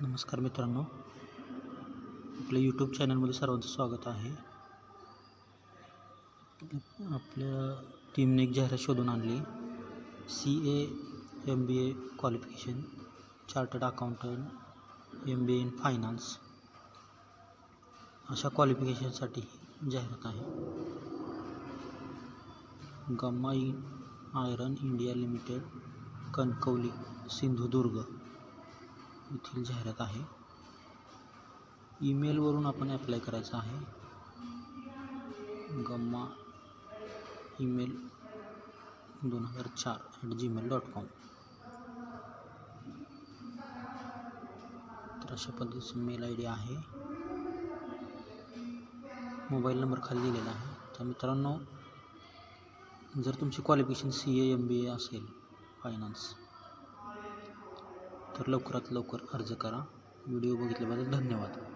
नमस्कार मित्रांनो. आपल्या यूट्यूब चॅनलमध्ये सर्वांचं स्वागत आहे. आपल्या टीमने एक जाहिरात शोधून आणली. C A M B A qualification chartered accountant M B A in finance अशा क्वालिफिकेशनसाठी जाहिरात आहे. Gamma in iron India limited Kankavli Sindhudurg. येथील जाहिरात आहे. ईमेलवरून आपण ॲप्लाय करायचं आहे. गम्मा ईमेल दोन हजार चार ॲट जीमेल डॉट कॉम तर अशा पद्धतीचं मेल आय डी आहे. मोबाईल नंबर खाली दिलेला आहे. तर मित्रांनो जर तुमची qualification C A M B A असेल फायनान्स तर लवकरात लवकर अर्ज करा. व्हिडिओ बघितल्याबद्दल धन्यवाद.